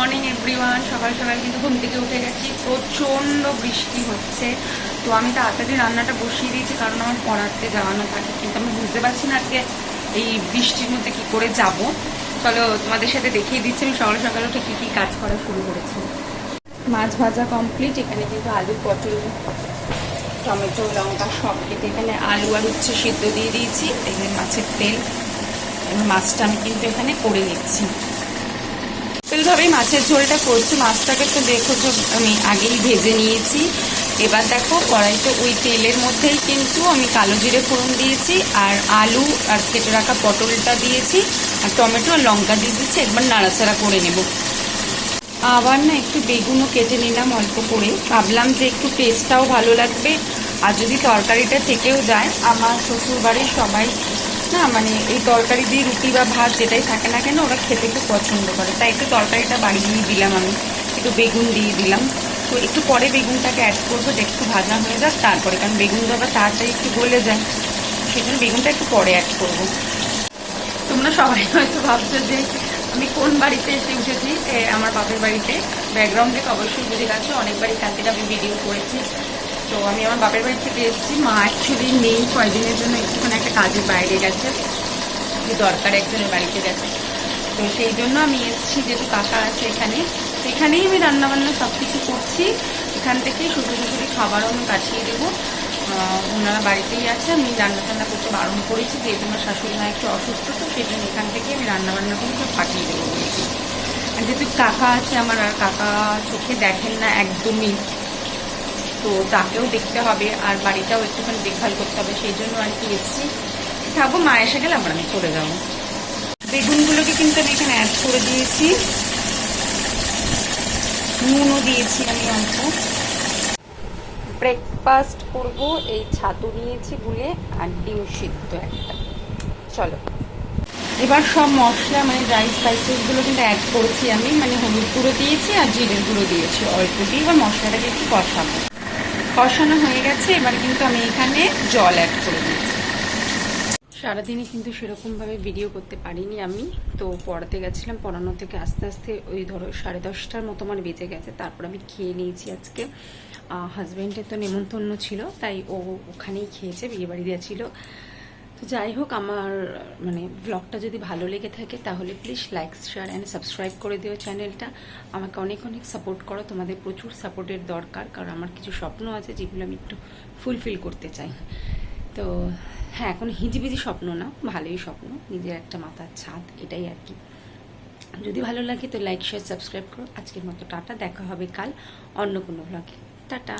সকাল সকাল কিন্তু ঘুম থেকে উঠে গেছি। প্রচণ্ড বৃষ্টি হচ্ছে। তো আমি তাড়াতাড়ি রান্নাটা বসিয়ে দিয়েছি কারণ আমার পড়াতে যাওয়ানো থাকে। কিন্তু আমি বুঝতে পারছি না আজকে এই বৃষ্টির মধ্যে কি করে যাব। চলো তোমাদের সাথে দেখিয়ে দিচ্ছি। আমি সকাল সকাল উঠে কী কী কাজ করা শুরু করেছি। মাছ ভাজা কমপ্লিট এখানে কিন্তু আলু, পটল, টমেটো, লঙ্কা সব কেটে এখানে আলু আর হচ্ছে সিদ্ধ দিয়ে দিয়েছি। এখানে মাছের তেল। মাছটা আমি কিন্তু এখানে করে নিচ্ছি। সিম্পলভাবেই মাছের ঝোলটা করছি। মাছটাকে তো দেখো যে আমি আগেই ভেজে নিয়েছি। এবার দেখো কড়াইতে ওই তেলের মধ্যেই কিন্তু আমি কালো জিরে ফোড়ন দিয়েছি, আর আলু আর কেটে রাখা পটলটা দিয়েছি, আর টমেটো আর লঙ্কা দিয়ে দিচ্ছি, একবার নাড়াচাড়া করে নেব। আবার না একটু বেগুনও কেটে নিলাম অল্প করে। ভাবলাম যে একটু টেস্টটাও ভালো লাগবে, আর যদি তরকারিটা থেকেও যায়, আমার শ্বশুরবাড়ির সবাই না মানে এই তরকারি দিয়ে রুটি বা ভাত যেটাই থাকে না কেন, ওরা খেতে খুব পছন্দ করে। তাই একটু তরকারিটা বাড়িয়ে দিলাম আমি। একটু বেগুন দিয়ে দিলাম। তো একটু পরে বেগুনটাকে অ্যাড করব, যে একটু ভাজা হয়ে যাক, তারপরে কারণ বেগুনটা আবার তাড়াতাড়ি একটু গলে যায় সেই জন্য বেগুনটা একটু পরে অ্যাড করব। তোমরা সবাই হয়তো ভাবছ যে আমি কোন বাড়িতে এসে উঠেছি আমার বাপের বাড়িতে। ব্যাকগ্রাউন্ড অবশ্যই বুঝে গেছো, অনেকবারই থেকে আমি ভিডিও করেছি। তো আমি আমার বাপের বাড়ি থেকে এসেছি। মা অ্যাকচুয়ালি নেই, কয়দিনের জন্য একটুখানি একটা কাজের বাইরে গেছে। যে দরকার একজনের বাড়িতে গেছে। তো সেই জন্য আমি এসেছি, যেহেতু কাকা আছে এখানে। এখানেই আমি রান্নাবান্না সব কিছু করছি। এখান থেকেই শ্বশুর শ্বশুরি খাবারও আমি পাঠিয়ে দেবো। ওনারা বাড়িতেই আছে, আমি রান্না টান্না করতে বারণ করেছি যেহেতু আমার শাশুড়ি মা একটু অসুস্থ, তো সেই জন্য এখান থেকে আমি রান্না বান্না করে সব পাঠিয়ে দেবো বলেছি। আর যেহেতু কাকা আছে আমার, আর কাকা চোখে দেখেন না একদমই। তো তাকেও দেখতে হবে আর বাড়িটাও একটুখানি দেখভাল করতে হবে, সেই জন্য আর কি এসেছি। থাকব, মা এসে গেলে আবার আমি চলে যাব। বেগুনগুলোকে কিন্তু আমি এখানে অ্যাড করে দিয়েছি। নুনও দিয়েছি আমি অল্প। ব্রেকফাস্ট করব, এই ছাতু নিয়েছি গুলে আর ডিম সিদ্ধ একটা। চলো। এবার সব মশলা মানে ড্রাই স্পাইসেসগুলো কিন্তু অ্যাড করেছি আমি। মানে হলুদ গুঁড়ো দিয়েছি আর জিরের গুঁড়ো দিয়েছি। অল্প দিয়ে এবার মশলাটাকে একটু কষাবো। কষানো হয়ে গেছে, এবার কিন্তু আমি এখানে জল অ্যাড করে দিয়েছি সারাদিনে কিন্তু সেরকমভাবে ভিডিও করতে পারিনি আমি, তো পড়াতে গেছিলাম, পড়ানো থেকে আস্তে আস্তে ওই ধরো সাড়ে দশটার মতো আমার বেঁচে গেছে, তারপর আমি খেয়ে নিয়েছি আজকে। হাজব্যান্ডের তো নেমন্তন্ন ছিল, তাই ও ওখানেই খেয়েছে, বিয়েবাড়ি বাড়ি দিয়েছিল তো যাই হোক, আমার মানে ব্লগটা যদি ভালো লেগে থাকে, তাহলে please like share and subscribe করে দিও চ্যানেলটা আমাকে অনেক অনেক সাপোর্ট করো। তোমাদের প্রচুর সাপোর্টের দরকার, কারণ আমার কিছু স্বপ্ন আছে যেগুলো আমি একটু ফুলফিল করতে চাই। তো হ্যাঁ এখন হিজিবিজি স্বপ্ন না, ভালোই স্বপ্ন, নিজের একটা মাথার ছাদ, এটাই আর কি। যদি ভালো লাগে তো লাইক শেয়ার সাবস্ক্রাইব করো। আজকের মতো টাটা, দেখা হবে কাল অন্য কোনো ব্লগে টাটা!